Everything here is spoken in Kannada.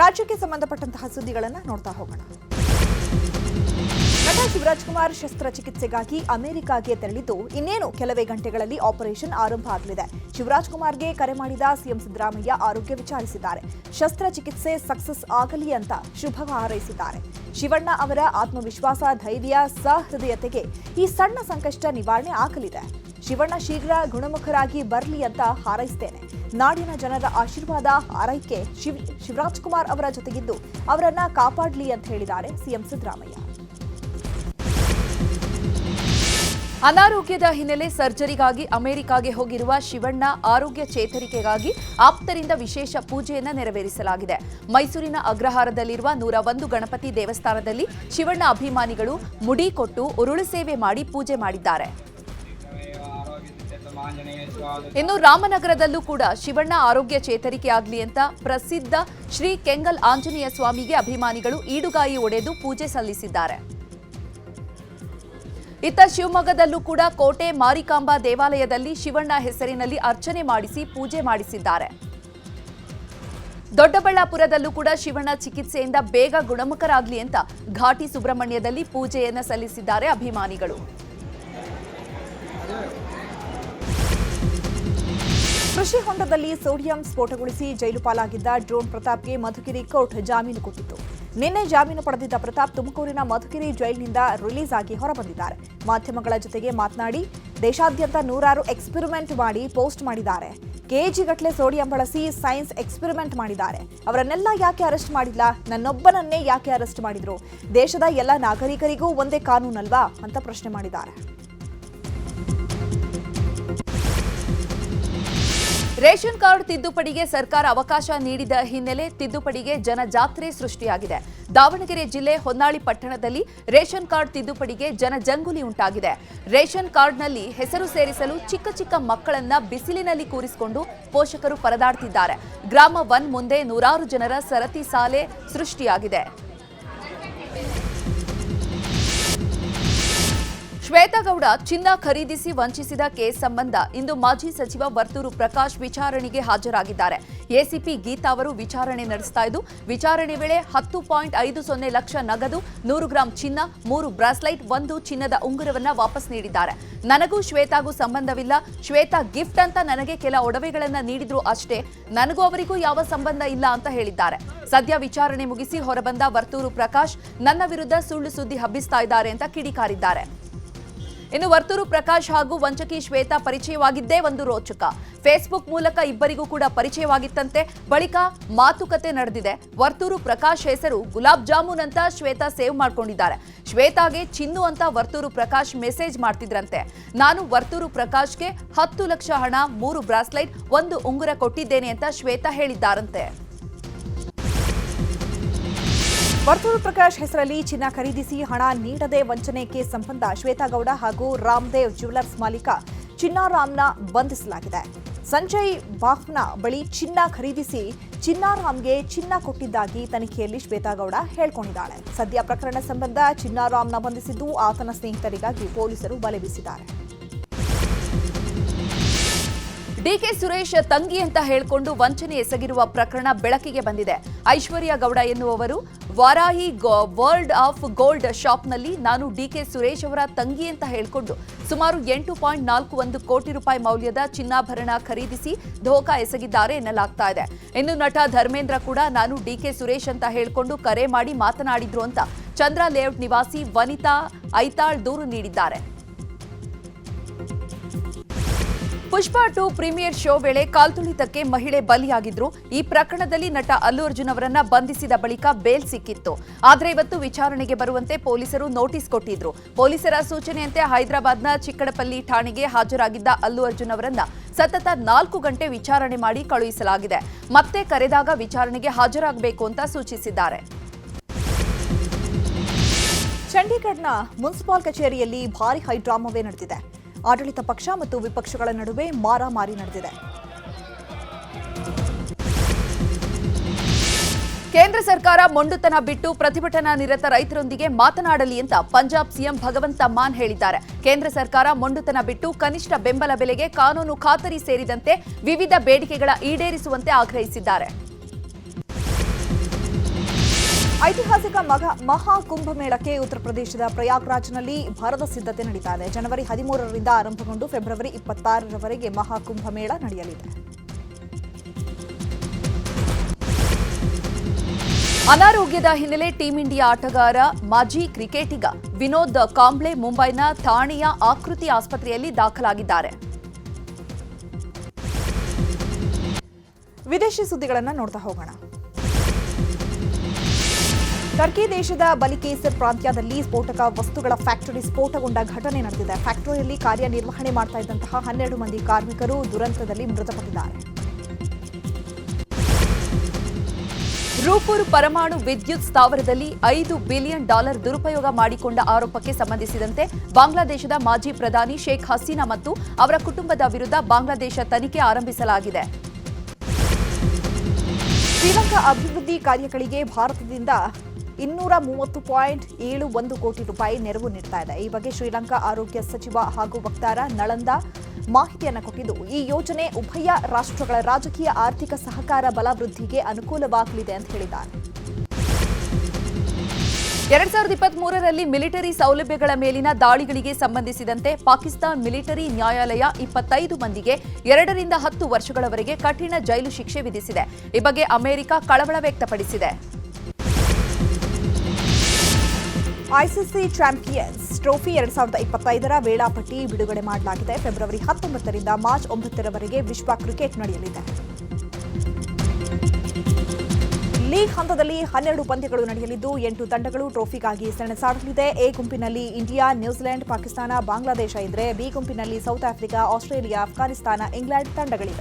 ರಾಜ್ಯಕ್ಕೆ ಸಂಬಂಧಪಟ್ಟಂತಹ ಸುದ್ದಿಗಳನ್ನು ನೋಡ್ತಾ ಹೋಗೋಣ. ನಟ ಶಿವರಾಜ್ ಕುಮಾರ್ ಶಸ್ತ್ರಚಿಕಿತ್ಸೆಗಾಗಿ ಅಮೆರಿಕಾಗೆ ತೆರಳಿದ್ದು, ಇನ್ನೇನು ಕೆಲವೇ ಗಂಟೆಗಳಲ್ಲಿ ಆಪರೇಷನ್ ಆರಂಭ ಆಗಲಿದೆ. ಶಿವರಾಜ್ ಕುಮಾರ್ಗೆ ಕರೆ ಮಾಡಿದ ಸಿಎಂ ಸಿದ್ದರಾಮಯ್ಯ ಆರೋಗ್ಯ ವಿಚಾರಿಸಿದ್ದಾರೆ. ಶಸ್ತ್ರಚಿಕಿತ್ಸೆ ಸಕ್ಸಸ್ ಆಗಲಿ ಅಂತ ಶುಭ ಹಾರೈಸಿದ್ದಾರೆ. ಶಿವಣ್ಣ ಅವರ ಆತ್ಮವಿಶ್ವಾಸ, ಧೈರ್ಯ, ಸಹೃದಯತೆಗೆ ಈ ಸಣ್ಣ ಸಂಕಷ್ಟ ನಿವಾರಣೆ ಆಗಲಿದೆ. ಶಿವಣ್ಣ ಶೀಘ್ರ ಗುಣಮುಖರಾಗಿ ಬರಲಿ ಅಂತ ಹಾರೈಸ್ತೇನೆ. ನಾಡಿನ ಜನರ ಆಶೀರ್ವಾದ ಹಾರೈಕೆ ಶಿವ್, ಶಿವರಾಜ್ ಕುಮಾರ್ ಅವರ ಜೊತೆಗಿದ್ದು ಅವರನ್ನ ಕಾಪಾಡಲಿ ಅಂತ ಹೇಳಿದ್ದಾರೆ ಸಿಎಂ ಸಿದ್ದರಾಮಯ್ಯ. ಅನಾರೋಗ್ಯದ ಹಿನ್ನೆಲೆ ಸರ್ಜರಿಗಾಗಿ ಅಮೆರಿಕಾಗೆ ಹೋಗಿರುವ ಶಿವಣ್ಣ ಆರೋಗ್ಯ ಚೇತರಿಕೆಗಾಗಿ ಆಪ್ತರಿಂದ ವಿಶೇಷ ಪೂಜೆಯನ್ನು ನೆರವೇರಿಸಲಾಗಿದೆ. ಮೈಸೂರಿನ ಅಗ್ರಹಾರದಲ್ಲಿರುವ ನೂರ ಒಂದು ಗಣಪತಿ ದೇವಸ್ಥಾನದಲ್ಲಿ ಶಿವಣ್ಣ ಅಭಿಮಾನಿಗಳು ಮುಡಿ ಕೊಟ್ಟು ಉರುಳು ಸೇವೆ ಮಾಡಿ ಪೂಜೆ ಮಾಡಿದ್ದಾರೆ. ಇನ್ನು ರಾಮನಗರದಲ್ಲೂ ಕೂಡ ಶಿವಣ್ಣ ಆರೋಗ್ಯ ಚೇತರಿಕೆ ಆಗಲಿ ಅಂತ ಪ್ರಸಿದ್ಧ ಶ್ರೀ ಕೆಂಗಲ್ ಆಂಜನೇಯ ಸ್ವಾಮಿಗೆ ಅಭಿಮಾನಿಗಳು ಈಡುಗಾಯಿ ಒಡೆದು ಪೂಜೆ ಸಲ್ಲಿಸಿದ್ದಾರೆ. ಇತ್ತ ಶಿವಮೊಗ್ಗದಲ್ಲೂ ಕೂಡ ಕೋಟೆ ಮಾರಿಕಾಂಬಾ ದೇವಾಲಯದಲ್ಲಿ ಶಿವಣ್ಣ ಹೆಸರಿನಲ್ಲಿ ಅರ್ಚನೆ ಮಾಡಿಸಿ ಪೂಜೆ ಮಾಡಿಸಿದ್ದಾರೆ. ದೊಡ್ಡಬಳ್ಳಾಪುರದಲ್ಲೂ ಕೂಡ ಶಿವಣ್ಣ ಚಿಕಿತ್ಸೆಯಿಂದ ಬೇಗ ಗುಣಮುಖರಾಗಲಿ ಅಂತ ಘಾಟಿ ಸುಬ್ರಹ್ಮಣ್ಯದಲ್ಲಿ ಪೂಜೆಯನ್ನು ಸಲ್ಲಿಸಿದ್ದಾರೆ ಅಭಿಮಾನಿಗಳು. ಕೃಷಿ ಹೊಂಡದಲ್ಲಿ ಸೋಡಿಯಂ ಸ್ಫೋಟಗೊಳಿಸಿ ಜೈಲು ಪಾಲಾಗಿದ್ದ ಡ್ರೋನ್ ಪ್ರತಾಪ್ಗೆ ಮಧುಗಿರಿ ಕೋರ್ಟ್ ಜಾಮೀನು ಕೊಟ್ಟಿತ್ತು. ನಿನ್ನೆ ಜಾಮೀನು ಪಡೆದಿದ್ದ ಪ್ರತಾಪ್ ತುಮಕೂರಿನ ಮಧುಗಿರಿ ಜೈಲಿನಿಂದ ರಿಲೀಸ್ ಆಗಿ ಹೊರಬಂದಿದ್ದಾರೆ. ಮಾಧ್ಯಮಗಳ ಜೊತೆಗೆ ಮಾತನಾಡಿ, ದೇಶಾದ್ಯಂತ ನೂರಾರು ಎಕ್ಸ್ಪೆರಿಮೆಂಟ್ ಮಾಡಿ ಪೋಸ್ಟ್ ಮಾಡಿದ್ದಾರೆ. ಕೆಜಿಗಟ್ಟಲೆ ಸೋಡಿಯಂ ಬಳಸಿ ಸೈನ್ಸ್ ಎಕ್ಸ್ಪೆರಿಮೆಂಟ್ ಮಾಡಿದ್ದಾರೆ. ಅವರನ್ನೆಲ್ಲ ಯಾಕೆ ಅರೆಸ್ಟ್ ಮಾಡಿಲ್ಲ? ನನ್ನೊಬ್ಬನನ್ನೇ ಯಾಕೆ ಅರೆಸ್ಟ್ ಮಾಡಿದ್ರು? ದೇಶದ ಎಲ್ಲ ನಾಗರಿಕರಿಗೂ ಒಂದೇ ಕಾನೂನಲ್ವಾ? ಅಂತ ಪ್ರಶ್ನೆ ಮಾಡಿದ್ದಾರೆ. ರೇಷನ್ ಕಾರ್ಡ್ ತಿದ್ದುಪಡಿಗೆ ಸರ್ಕಾರ ಅವಕಾಶ ನೀಡಿದ ಹಿನ್ನೆಲೆ ತಿದ್ದುಪಡಿಗೆ ಜನಜಾತ್ರೆ ಸೃಷ್ಟಿಯಾಗಿದೆ. ದಾವಣಗೆರೆ ಜಿಲ್ಲೆ ಹೊನ್ನಾಳಿ ಪಟ್ಟಣದಲ್ಲಿ ರೇಷನ್ ಕಾರ್ಡ್ ತಿದ್ದುಪಡಿಗೆ ಜನಜಂಗುಲಿ ಉಂಟಾಗಿದೆ. ರೇಷನ್ ಕಾರ್ಡ್ನಲ್ಲಿ ಹೆಸರು ಸೇರಿಸಲು ಚಿಕ್ಕ ಚಿಕ್ಕ ಮಕ್ಕಳನ್ನ ಬಿಸಿಲಿನಲ್ಲಿ ಕೂರಿಸಿಕೊಂಡು ಪೋಷಕರು ಪರದಾಡ್ತಿದ್ದಾರೆ. ಗ್ರಾಮ ಒನ್ ಮುಂದೆ ನೂರಾರು ಜನರ ಸರತಿ ಸಾಲೆ ಸೃಷ್ಟಿಯಾಗಿದೆ. ಶ್ವೇತಗೌಡ ಚಿನ್ನ ಖರೀದಿಸಿ ವಂಚಿಸಿದ ಕೇಸ್ ಸಂಬಂಧ ಇಂದು ಮಾಜಿ ಸಚಿವ ವರ್ತೂರು ಪ್ರಕಾಶ್ ವಿಚಾರಣೆಗೆ ಹಾಜರಾಗಿದ್ದಾರೆ. ಎಸಿಪಿ ಗೀತಾ ಅವರು ವಿಚಾರಣೆ ನಡೆಸ್ತಾ ಇದ್ದು, ವಿಚಾರಣೆ ವೇಳೆ ಹತ್ತು ಪಾಯಿಂಟ್ ಐದು ಸೊನ್ನೆ ಲಕ್ಷ ನಗದು, ನೂರು ಗ್ರಾಂ ಚಿನ್ನ, ಮೂರು ಬ್ರಾಸ್ಲೈಟ್, ಒಂದು ಚಿನ್ನದ ಉಂಗುರವನ್ನ ವಾಪಸ್ ನೀಡಿದ್ದಾರೆ. ನನಗೂ ಶ್ವೇತಾಗೂ ಸಂಬಂಧವಿಲ್ಲ. ಶ್ವೇತಾ ಗಿಫ್ಟ್ ಅಂತ ನನಗೆ ಕೆಲ ಒಡವೆಗಳನ್ನ ನೀಡಿದ್ರು ಅಷ್ಟೇ. ನನಗೂ ಅವರಿಗೂ ಯಾವ ಸಂಬಂಧ ಇಲ್ಲ ಅಂತ ಹೇಳಿದ್ದಾರೆ. ಸದ್ಯ ವಿಚಾರಣೆ ಮುಗಿಸಿ ಹೊರಬಂದ ವರ್ತೂರು ಪ್ರಕಾಶ್, ನನ್ನ ವಿರುದ್ಧ ಸುಳ್ಳು ಸುದ್ದಿ ಹಬ್ಬಿಸ್ತಾ ಇದ್ದಾರೆ ಅಂತ ಕಿಡಿಕಾರಿದ್ದಾರೆ. ಇನ್ನು ವರ್ತೂರು ಪ್ರಕಾಶ್ ಹಾಗೂ ವಂಚಕಿ ಶ್ವೇತಾ ಪರಿಚಯವಾಗಿದ್ದೇ ಒಂದು ರೋಚಕ. ಫೇಸ್ಬುಕ್ ಮೂಲಕ ಇಬ್ಬರಿಗೂ ಕೂಡ ಪರಿಚಯವಾಗಿತ್ತಂತೆ. ಬಳಿಕ ಮಾತುಕತೆ ನಡೆದಿದೆ. ವರ್ತೂರು ಪ್ರಕಾಶ್ ಹೆಸರು ಗುಲಾಬ್ ಜಾಮೂನ್ ಅಂತ ಶ್ವೇತಾ ಸೇವ್ ಮಾಡ್ಕೊಂಡಿದ್ದಾರೆ. ಶ್ವೇತಾಗೆ ಚಿನ್ನು ಅಂತ ವರ್ತೂರು ಪ್ರಕಾಶ್ ಮೆಸೇಜ್ ಮಾಡ್ತಿದ್ರಂತೆ. ನಾನು ವರ್ತೂರು ಪ್ರಕಾಶ್ಗೆ ಹತ್ತು ಲಕ್ಷ ಹಣ, ಮೂರು ಬ್ರಾಸ್ಲೈಟ್, ಒಂದು ಉಂಗುರ ಕೊಟ್ಟಿದ್ದೇನೆ ಅಂತ ಶ್ವೇತಾ ಹೇಳಿದ್ದಾರಂತೆ. ವರ್ತೂರು ಪ್ರಕಾಶ್ ಹೆಸರಲ್ಲಿ ಚಿನ್ನ ಖರೀದಿಸಿ ಹಣ ನೀಡದೆ ವಂಚನೆ ಕೇಸ್ ಸಂಬಂಧ ಶ್ವೇತಾಗೌಡ ಹಾಗೂ ರಾಮದೇವ್ ಜ್ಯುವೆಲರ್ಸ್ ಮಾಲೀಕ ಚಿನ್ನಾರಾಮ್ನ ಬಂಧಿಸಲಾಗಿದೆ. ಸಂಜಯ್ ಬಾಫ್ನ ಬಳಿ ಚಿನ್ನ ಖರೀದಿಸಿ ಚಿನ್ನಾರಾಮ್ಗೆ ಚಿನ್ನ ಕೊಟ್ಟಿದ್ದಾಗಿ ತನಿಖೆಯಲ್ಲಿ ಶ್ವೇತಾಗೌಡ ಹೇಳಿಕೊಂಡಿದ್ದಾಳೆ. ಸದ್ಯ ಪ್ರಕರಣ ಸಂಬಂಧ ಚಿನ್ನಾರಾಮ್ನ ಬಂಧಿಸಿದ್ದು ಆತನ ಸ್ನೇಹಿತರಿಗಾಗಿ ಪೊಲೀಸರು ಬಲೆ ಬೀಸಿದ್ದಾರೆ. ಡಿಕೆ ಸುರೇಶ್ ತಂಗಿ ಅಂತ ಹೇಳಿಕೊಂಡು ವಂಚನೆ ಎಸಗಿರುವ ಪ್ರಕರಣ ಬೆಳಕಿಗೆ ಬಂದಿದೆ. ಐಶ್ವರ್ಯ ಗೌಡ ಎನ್ನುವವರು ವಾರಾಹಿ ವರ್ಲ್ಡ್ ಆಫ್ ಗೋಲ್ಡ್ ಶಾಪ್ನಲ್ಲಿ ನಾನು ಡಿಕೆ ಸುರೇಶ್ ಅವರ ತಂಗಿ ಅಂತ ಹೇಳಿಕೊಂಡು ಸುಮಾರು ಎಂಟು ಪಾಯಿಂಟ್ ನಾಲ್ಕು ಒಂದು ಕೋಟಿ ರೂಪಾಯಿ ಮೌಲ್ಯದ ಚಿನ್ನಾಭರಣ ಖರೀದಿಸಿ ಧೋಕಾ ಎಸಗಿದ್ದಾರೆ ಎನ್ನಲಾಗ್ತಾ ಇದೆ. ಇನ್ನು ನಟ ಧರ್ಮೇಂದ್ರ ಕೂಡ ನಾನು ಡಿಕೆ ಸುರೇಶ್ ಅಂತ ಹೇಳಿಕೊಂಡು ಕರೆ ಮಾಡಿ ಮಾತನಾಡಿದ್ರು ಅಂತ ಚಂದ್ರ ಲೇಔಟ್ ನಿವಾಸಿ ವನಿತಾ ಐತಾಳ್ ದೂರು ನೀಡಿದ್ದಾರೆ. ಪುಷ್ಪ ಟು ಪ್ರೀಮಿಯರ್ ಶೋ ವೇಳೆ ಕಾಲ್ತುಳಿತಕ್ಕೆ ಮಹಿಳೆ ಬಲಿಯಾಗಿದ್ರು. ಈ ಪ್ರಕರಣದಲ್ಲಿ ನಟ ಅಲ್ಲು ಅರ್ಜುನ್ ಅವರನ್ನ ಬಂಧಿಸಿದ ಬಳಿಕ ಬೇಲ್ ಸಿಕ್ಕಿತ್ತು. ಆದರೆ ಇವತ್ತು ವಿಚಾರಣೆಗೆ ಬರುವಂತೆ ಪೊಲೀಸರು ನೋಟಿಸ್ ಕೊಟ್ಟಿದ್ರು. ಪೊಲೀಸರ ಸೂಚನೆಯಂತೆ ಹೈದರಾಬಾದ್ನ ಚಿಕ್ಕಡಪಲ್ಲಿ ಠಾಣೆಗೆ ಹಾಜರಾಗಿದ್ದ ಅಲ್ಲು ಅರ್ಜುನ್ ಅವರನ್ನ ಸತತ ನಾಲ್ಕು ಗಂಟೆ ವಿಚಾರಣೆ ಮಾಡಿ ಕಳುಹಿಸಲಾಗಿದೆ. ಮತ್ತೆ ಕರೆದಾಗ ವಿಚಾರಣೆಗೆ ಹಾಜರಾಗಬೇಕು ಅಂತ ಸೂಚಿಸಿದ್ದಾರೆ. ಚಂಡೀಗಢನ ಮುನ್ಸಿಪಾಲ್ ಕಚೇರಿಯಲ್ಲಿ ಭಾರಿ ಹೈಡ್ರಾಮವೇ ನಡೆದಿದೆ. ಆಡಳಿತ ಪಕ್ಷ ಮತ್ತು ವಿಪಕ್ಷಗಳ ನಡುವೆ ಮಾರಾಮಾರಿ ನಡೆದಿದೆ. ಕೇಂದ್ರ ಸರ್ಕಾರ ಮೊಂಡುತನ ಬಿಟ್ಟು ಪ್ರತಿಭಟನಾ ನಿರತ ರೈತರೊಂದಿಗೆ ಮಾತನಾಡಲಿ ಅಂತ ಪಂಜಾಬ್ ಸಿಎಂ ಭಗವಂತ ಮಾನ್ ಹೇಳಿದ್ದಾರೆ. ಕೇಂದ್ರ ಸರ್ಕಾರ ಮೊಂಡುತನ ಬಿಟ್ಟು ಕನಿಷ್ಠ ಬೆಂಬಲ ಬೆಲೆಗೆ ಕಾನೂನು ಖಾತರಿ ಸೇರಿದಂತೆ ವಿವಿಧ ಬೇಡಿಕೆಗಳ ಈಡೇರಿಸುವಂತೆ ಆಗ್ರಹಿಸಿದ್ದಾರೆ. ಐತಿಹಾಸಿಕ ಮಗ ಮಹಾ ಕುಂಭಮೇಳಕ್ಕೆ ಉತ್ತರ ಪ್ರದೇಶದ ಪ್ರಯಾಗ್ರಾಜ್ನಲ್ಲಿ ಭರದ ಸಿದ್ಧತೆ ನಡೀತಾ ಇದೆ. ಜನವರಿ ಹದಿಮೂರರಿಂದ ಆರಂಭಗೊಂಡು ಫೆಬ್ರವರಿ ಇಪ್ಪತ್ತಾರರವರೆಗೆ ಮಹಾ ಕುಂಭಮೇಳ ನಡೆಯಲಿದೆ. ಅನಾರೋಗ್ಯದ ಹಿನ್ನೆಲೆ ಟೀಂ ಇಂಡಿಯಾ ಆಟಗಾರ ಮಾಜಿ ಕ್ರಿಕೆಟಿಗ ವಿನೋದ್ ಕಾಂಬ್ಳೆ ಮುಂಬೈನ ಥಾಣೆಯ ಆಕೃತಿ ಆಸ್ಪತ್ರೆಯಲ್ಲಿ ದಾಖಲಾಗಿದ್ದಾರೆ. ವಿದೇಶಿ ಸುದ್ದಿಗಳನ್ನು ನೋಡ್ತಾ ಹೋಗೋಣ. ಟರ್ಕಿ ದೇಶದ ಬಲಿಕೇಸರ್ ಪ್ರಾಂತ್ಯದಲ್ಲಿ ಸ್ಫೋಟಕ ವಸ್ತುಗಳ ಫ್ಯಾಕ್ಟರಿ ಸ್ಫೋಟಗೊಂಡ ಘಟನೆ ನಡೆದಿದೆ. ಫ್ಯಾಕ್ಟರಿಯಲ್ಲಿ ಕಾರ್ಯನಿರ್ವಹಣೆ ಮಾಡ್ತಾ ಇದ್ದಂತಹ ಹನ್ನೆರಡು ಮಂದಿ ಕಾರ್ಮಿಕರು ದುರಂತದಲ್ಲಿ ಮೃತಪಟ್ಟಿದ್ದಾರೆ. ರೂಪುರ್ ಪರಮಾಣು ವಿದ್ಯುತ್ ಸ್ಥಾವರದಲ್ಲಿ ಐದು ಬಿಲಿಯನ್ ಡಾಲರ್ ದುರುಪಯೋಗ ಮಾಡಿಕೊಂಡ ಆರೋಪಕ್ಕೆ ಸಂಬಂಧಿಸಿದಂತೆ ಬಾಂಗ್ಲಾದೇಶದ ಮಾಜಿ ಪ್ರಧಾನಿ ಶೇಖ್ ಹಸೀನಾ ಮತ್ತು ಅವರ ಕುಟುಂಬದ ವಿರುದ್ಧ ಬಾಂಗ್ಲಾದೇಶ ತನಿಖೆ ಆರಂಭಿಸಲಾಗಿದೆ. ಶ್ರೀಲಂಕಾ ಅಭಿವೃದ್ಧಿ ಕಾರ್ಯಗಳಿಗೆ ಭಾರತದಿಂದ ಇನ್ನೂರ ಮೂವತ್ತು ಪಾಯಿಂಟ್ ಏಳು ಒಂದು ಕೋಟಿ ರೂಪಾಯಿ ನೆರವು ನೀಡ್ತಾ ಇದೆ. ಈ ಬಗ್ಗೆ ಶ್ರೀಲಂಕಾ ಆರೋಗ್ಯ ಸಚಿವ ಹಾಗೂ ವಕ್ತಾರ ನಳಂದ ಮಾಹಿತಿಯನ್ನು ಕೊಟ್ಟಿದ್ದು, ಈ ಯೋಜನೆ ಉಭಯ ರಾಷ್ಟ್ರಗಳ ರಾಜಕೀಯ ಆರ್ಥಿಕ ಸಹಕಾರ ಬಲವೃದ್ಧಿಗೆ ಅನುಕೂಲವಾಗಲಿದೆ ಅಂತ ಹೇಳಿದ್ದಾರೆ. ಎರಡ್ ಸಾವಿರದ ಇಪ್ಪತ್ತ್ ಮೂರರಲ್ಲಿ ಮಿಲಿಟರಿ ಸೌಲಭ್ಯಗಳ ಮೇಲಿನ ದಾಳಿಗಳಿಗೆ ಸಂಬಂಧಿಸಿದಂತೆ ಪಾಕಿಸ್ತಾನ್ ಮಿಲಿಟರಿ ನ್ಯಾಯಾಲಯ ಇಪ್ಪತ್ತೈದು ಮಂದಿಗೆ ಎರಡರಿಂದ ಹತ್ತು ವರ್ಷಗಳವರೆಗೆ ಕಠಿಣ ಜೈಲು ಶಿಕ್ಷೆ ವಿಧಿಸಿದೆ. ಈ ಬಗ್ಗೆ ಅಮೆರಿಕ ಕಳವಳ ವ್ಯಕ್ತಪಡಿಸಿದೆ. ಐಸಿಸಿ ಚಾಂಪಿಯನ್ಸ್ ಟ್ರೋಫಿ ಎರಡ್ ಸಾವಿರದ ಇಪ್ಪತ್ತೈದರ ವೇಳಾಪಟ್ಟಿ ಬಿಡುಗಡೆ ಮಾಡಲಾಗಿದೆ. ಫೆಬ್ರವರಿ ಹತ್ತೊಂಬತ್ತರಿಂದ ಮಾರ್ಚ್ ಒಂಬತ್ತರವರೆಗೆ ವಿಶ್ವ ಕ್ರಿಕೆಟ್ ನಡೆಯಲಿದೆ. ಲೀಗ್ ಹಂತದಲ್ಲಿ ಹನ್ನೆರಡು ಪಂದ್ಯಗಳು ನಡೆಯಲಿದ್ದು, ಎಂಟು ತಂಡಗಳು ಟ್ರೋಫಿಗಾಗಿ ಸೆಣಸಾಡಲಿದೆ ಎ ಗುಂಪಿನಲ್ಲಿ ಇಂಡಿಯಾ, ನ್ಯೂಜಿಲೆಂಡ್, ಪಾಕಿಸ್ತಾನ, ಬಾಂಗ್ಲಾದೇಶ ಇದ್ರೆ ಬಿ ಗುಂಪಿನಲ್ಲಿ South Africa, Australia Afghanistan England ತಂಡಗಳಿವೆ.